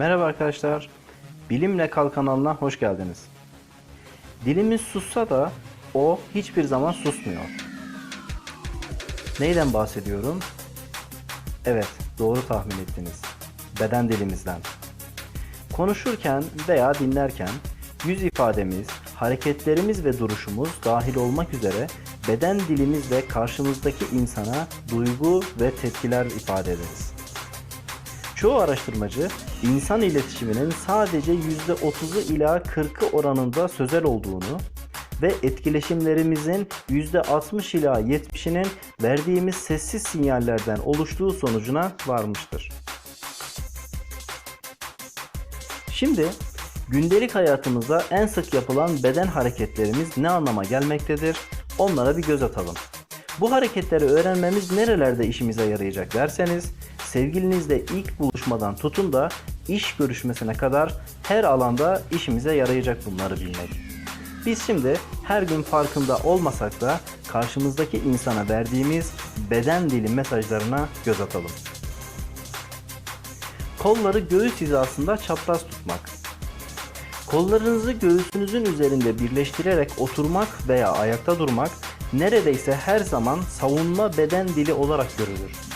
Merhaba arkadaşlar. Bilimle Kal kanalına hoş geldiniz. Dilimiz sussa da o hiçbir zaman susmuyor. Neyden bahsediyorum? Evet, doğru tahmin ettiniz. Beden dilimizden. Konuşurken veya dinlerken yüz ifademiz, hareketlerimiz ve duruşumuz dahil olmak üzere beden dilimizle karşımızdaki insana duygu ve tepkiler ifade ederiz. Çoğu araştırmacı insan iletişiminin sadece %30'u ila 40'ı oranında sözel olduğunu ve etkileşimlerimizin %60 ila 70'inin verdiğimiz sessiz sinyallerden oluştuğu sonucuna varmıştır. Şimdi gündelik hayatımızda en sık yapılan beden hareketlerimiz ne anlama gelmektedir? Onlara bir göz atalım. Bu hareketleri öğrenmemiz nerelerde işimize yarayacak derseniz, sevgilinizle ilk buluşmadan tutun da iş görüşmesine kadar her alanda işimize yarayacak bunları bilmek. Biz şimdi her gün farkında olmasak da karşımızdaki insana verdiğimiz beden dili mesajlarına göz atalım. Kolları göğüs hizasında çapraz tutmak. Kollarınızı göğsünüzün üzerinde birleştirerek oturmak veya ayakta durmak neredeyse her zaman savunma beden dili olarak görülür.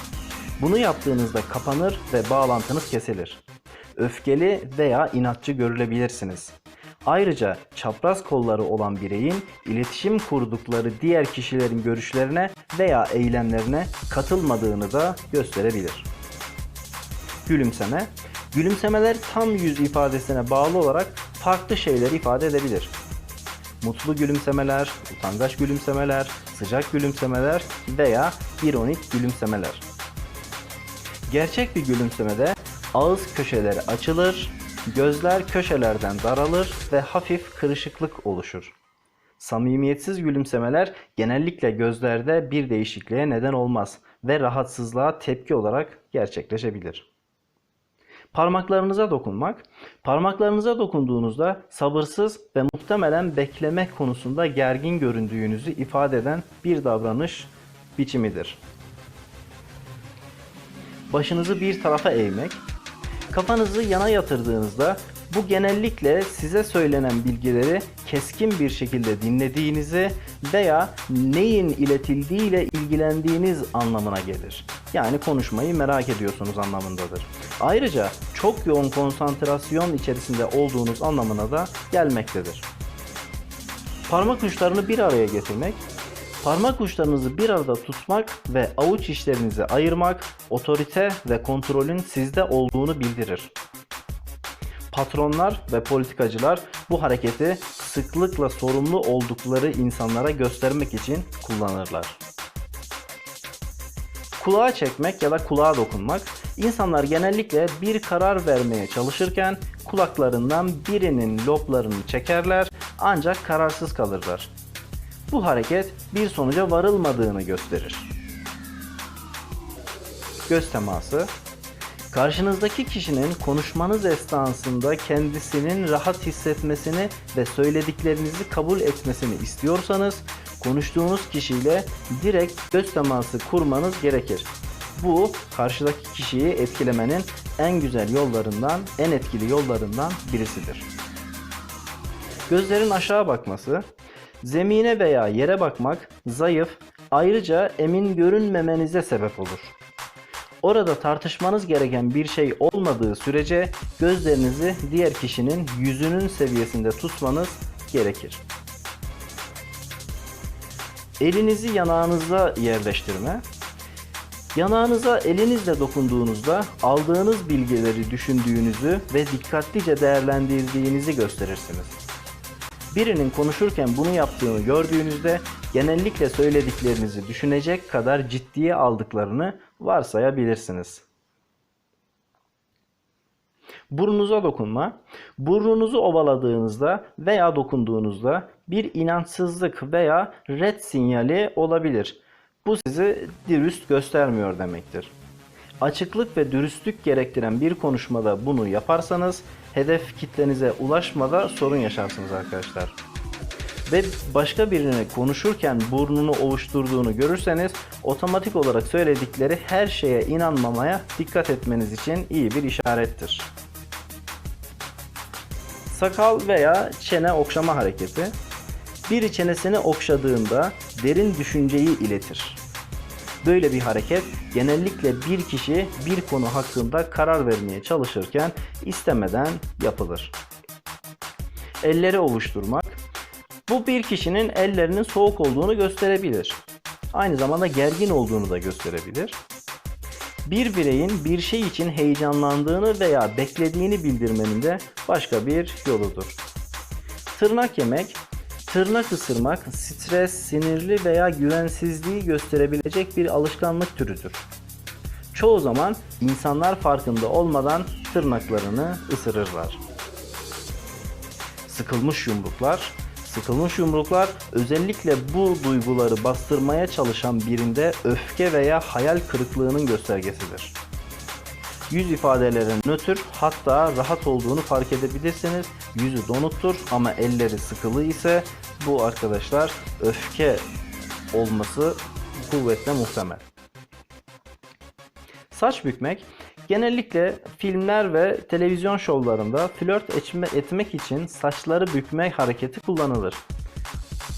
Bunu yaptığınızda kapanır ve bağlantınız kesilir. Öfkeli veya inatçı görülebilirsiniz. Ayrıca çapraz kolları olan bireyin iletişim kurdukları diğer kişilerin görüşlerine veya eylemlerine katılmadığını da gösterebilir. Gülümseme. Gülümsemeler tam yüz ifadesine bağlı olarak farklı şeyler ifade edebilir. Mutlu gülümsemeler, utangaç gülümsemeler, sıcak gülümsemeler veya ironik gülümsemeler. Gerçek bir gülümsemede ağız köşeleri açılır, gözler köşelerden daralır ve hafif kırışıklık oluşur. Samimiyetsiz gülümsemeler genellikle gözlerde bir değişikliğe neden olmaz ve rahatsızlığa tepki olarak gerçekleşebilir. Parmaklarınıza dokunmak. Parmaklarınıza dokunduğunuzda sabırsız ve muhtemelen bekleme konusunda gergin göründüğünüzü ifade eden bir davranış biçimidir. Başınızı bir tarafa eğmek. Kafanızı yana yatırdığınızda bu genellikle size söylenen bilgileri keskin bir şekilde dinlediğinizi veya neyin iletildiğiyle ilgilendiğiniz anlamına gelir. Yani konuşmayı merak ediyorsunuz anlamındadır. Ayrıca çok yoğun konsantrasyon içerisinde olduğunuz anlamına da gelmektedir. Parmak uçlarını bir araya getirmek, parmak uçlarınızı bir arada tutmak ve avuç içlerinizi ayırmak otorite ve kontrolün sizde olduğunu bildirir. Patronlar ve politikacılar bu hareketi sıklıkla sorumlu oldukları insanlara göstermek için kullanırlar. Kulağa çekmek ya da kulağa dokunmak. İnsanlar genellikle bir karar vermeye çalışırken kulaklarından birinin loblarını çekerler ancak kararsız kalırlar. Bu hareket bir sonuca varılmadığını gösterir. Göz teması Karşınızdaki kişinin konuşmanız esnasında kendisinin rahat hissetmesini ve söylediklerinizi kabul etmesini istiyorsanız konuştuğunuz kişiyle direkt göz teması kurmanız gerekir. Bu karşıdaki kişiyi etkilemenin en güzel yollarından, en etkili yollarından birisidir. Gözlerin aşağı bakması, zemine veya yere bakmak zayıf, ayrıca emin görünmemenize sebep olur. Orada tartışmanız gereken bir şey olmadığı sürece gözlerinizi diğer kişinin yüzünün seviyesinde tutmanız gerekir. Elinizi yanağınıza yerleştirme. Yanağınıza elinizle dokunduğunuzda aldığınız bilgileri düşündüğünüzü ve dikkatlice değerlendirdiğinizi gösterirsiniz. Birinin konuşurken bunu yaptığını gördüğünüzde genellikle söylediklerinizi düşünecek kadar ciddiye aldıklarını varsayabilirsiniz. Burnunuza dokunma. Burnunuzu ovaladığınızda veya dokunduğunuzda bir inançsızlık veya red sinyali olabilir. Bu sizi dürüst göstermiyor demektir. Açıklık ve dürüstlük gerektiren bir konuşmada bunu yaparsanız hedef kitlenize ulaşmada sorun yaşarsınız arkadaşlar. Ve başka birine konuşurken burnunu ovuşturduğunu görürseniz otomatik olarak söyledikleri her şeye inanmamaya dikkat etmeniz için iyi bir işarettir. Sakal veya çene okşama hareketi. Biri çenesini okşadığında derin düşünceyi iletir. Böyle bir hareket genellikle bir kişi bir konu hakkında karar vermeye çalışırken istemeden yapılır. Elleri ovuşturmak. Bu bir kişinin ellerinin soğuk olduğunu gösterebilir. Aynı zamanda gergin olduğunu da gösterebilir. Bir bireyin bir şey için heyecanlandığını veya beklediğini bildirmenin de başka bir yoludur. Tırnak yemek, tırnak ısırmak stres, sinirli veya güvensizliği gösterebilecek bir alışkanlık türüdür. Çoğu zaman insanlar farkında olmadan tırnaklarını ısırırlar. Sıkılmış yumruklar, sıkılmış yumruklar özellikle bu duyguları bastırmaya çalışan birinde öfke veya hayal kırıklığının göstergesidir. Yüz ifadeleri nötr hatta rahat olduğunu fark edebilirsiniz. Yüzü donuktur ama elleri sıkılı ise bu arkadaşlar öfke olması kuvvetle muhtemel. Saç bükmek genellikle filmler ve televizyon şovlarında flört etme, etmek için saçları bükme hareketi kullanılır.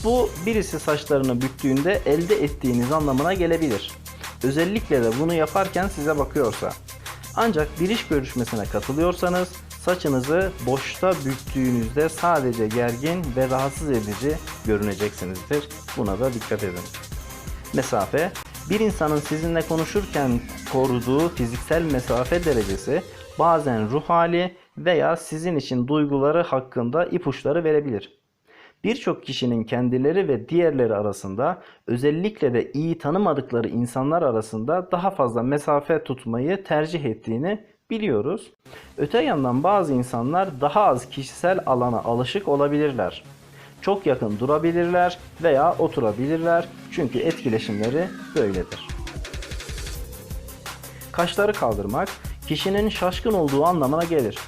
Bu birisi saçlarını büktüğünde elde ettiğiniz anlamına gelebilir. Özellikle de bunu yaparken size bakıyorsa. Ancak bir iş görüşmesine katılıyorsanız saçınızı boşta büktüğünüzde sadece gergin ve rahatsız edici görüneceksinizdir. Buna da dikkat edin. Mesafe, bir insanın sizinle konuşurken koruduğu fiziksel mesafe derecesi bazen ruh hali veya sizin için duyguları hakkında ipuçları verebilir. Birçok kişinin kendileri ve diğerleri arasında özellikle de iyi tanımadıkları insanlar arasında daha fazla mesafe tutmayı tercih ettiğini biliyoruz. Öte yandan bazı insanlar daha az kişisel alana alışık olabilirler. Çok yakın durabilirler veya oturabilirler çünkü etkileşimleri böyledir. Kaşları kaldırmak kişinin şaşkın olduğu anlamına gelir.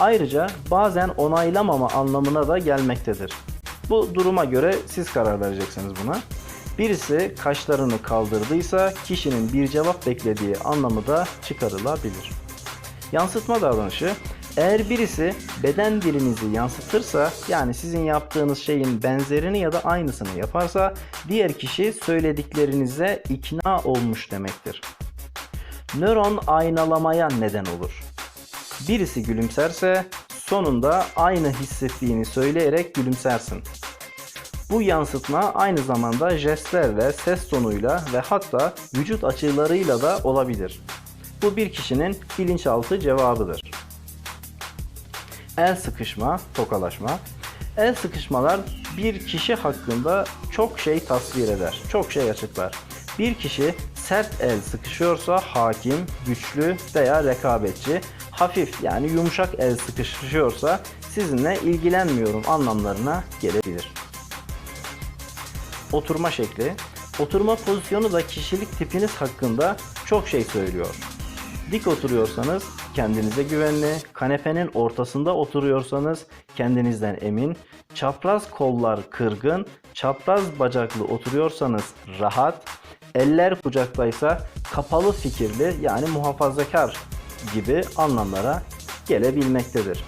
Ayrıca bazen onaylamama anlamına da gelmektedir. Bu duruma göre siz karar vereceksiniz buna. Birisi kaşlarını kaldırdıysa kişinin bir cevap beklediği anlamı da çıkarılabilir. Yansıtma davranışı eğer birisi beden dilinizi yansıtırsa yani sizin yaptığınız şeyin benzerini ya da aynısını yaparsa diğer kişi söylediklerinize ikna olmuş demektir. Nöron aynalamaya neden olur. Birisi gülümserse sonunda aynı hissettiğini söyleyerek gülümsersin. Bu yansıtma aynı zamanda jestlerle, ses tonuyla ve hatta vücut açılarıyla da olabilir. Bu bir kişinin bilinçaltı cevabıdır. El sıkışma, tokalaşma. El sıkışmalar bir kişi hakkında çok şey tasvir eder, çok şey açıklar. Bir kişi sert el sıkışıyorsa hakim, güçlü veya rekabetçi, hafif yani yumuşak el sıkışıyorsa sizinle ilgilenmiyorum anlamlarına gelebilir. Oturma şekli. Oturma pozisyonu da kişilik tipiniz hakkında çok şey söylüyor. Dik oturuyorsanız kendinize güvenli, kanepenin ortasında oturuyorsanız kendinizden emin, çapraz kollar kırgın, çapraz bacaklı oturuyorsanız rahat, eller kucaktaysa kapalı fikirli yani muhafazakar gibi anlamlara gelebilmektedir.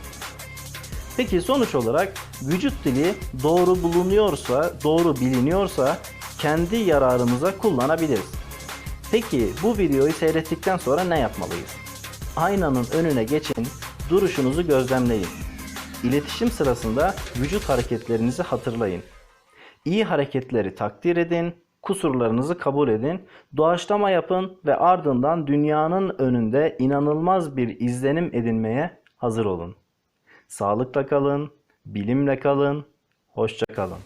Peki sonuç olarak vücut dili doğru bulunuyorsa, doğru biliniyorsa kendi yararımıza kullanabiliriz. Peki bu videoyu seyrettikten sonra ne yapmalıyız? Aynanın önüne geçin, duruşunuzu gözlemleyin. İletişim sırasında vücut hareketlerinizi hatırlayın. İyi hareketleri takdir edin, kusurlarınızı kabul edin, doğaçlama yapın ve ardından dünyanın önünde inanılmaz bir izlenim edinmeye hazır olun. Sağlıkla kalın, bilimle kalın, hoşça kalın.